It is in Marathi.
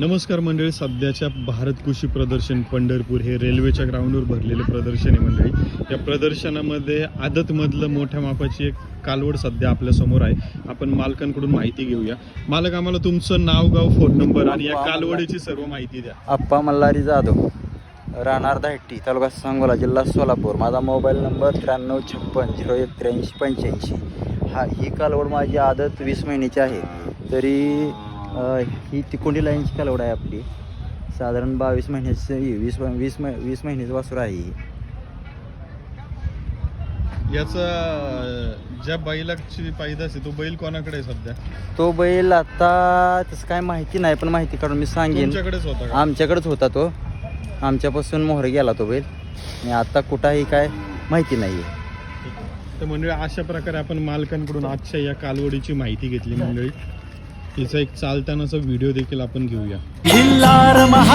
नमस्कार मंडळी सध्याच्या भारत कृषी प्रदर्शन पंढरपूर हे रेल्वेच्या ग्राउंडवर भरलेले प्रदर्शन आहे मंडळी. या प्रदर्शनामध्ये आदतमधलं मोठ्या मापाची एक कालवड सध्या आपल्यासमोर आहे. आपण मालकांकडून माहिती घेऊया. मालक आम्हाला तुमचं नाव गाव फोन नंबर आणि या कालवडीची सर्व माहिती द्या. आप्पा मल्हारी जाधव राहणार दाहट्टी तालुका सांगोला जिल्हा सोलापूर. माझा मोबाईल नंबर त्र्याण्णव छप्पन झिरो एक त्र्याऐंशी पंच्याऐंशी. हा ही कालवड माझी आदत वीस महिन्याची आहे. तरी ही तिकोंडी लाईनची कालवड आहे आपली साधारण बावीस महिन्याची वीस वीस वीस महिन्याचं वासरू आहे ही. याचा ज्या बैलाची पायदास आहे तो बैल कोणाकडे आहे सध्या? तो बैल आता तसं काय माहिती नाही पण माहिती काढून मी सांगेन. तुमच्याकडेच होता का? आमच्याकडेच होता तो. आमच्यापासून मोहर गेला तो बैल. आणि आता कुठाही काय माहिती नाही आहे तर मंडळी अशा प्रकारे आपण मालकांकडून आजच्या या कालवडीची माहिती घेतली मंडळी. तिचा एक चालतानाचा व्हिडिओ देखील आपण घेऊया. महा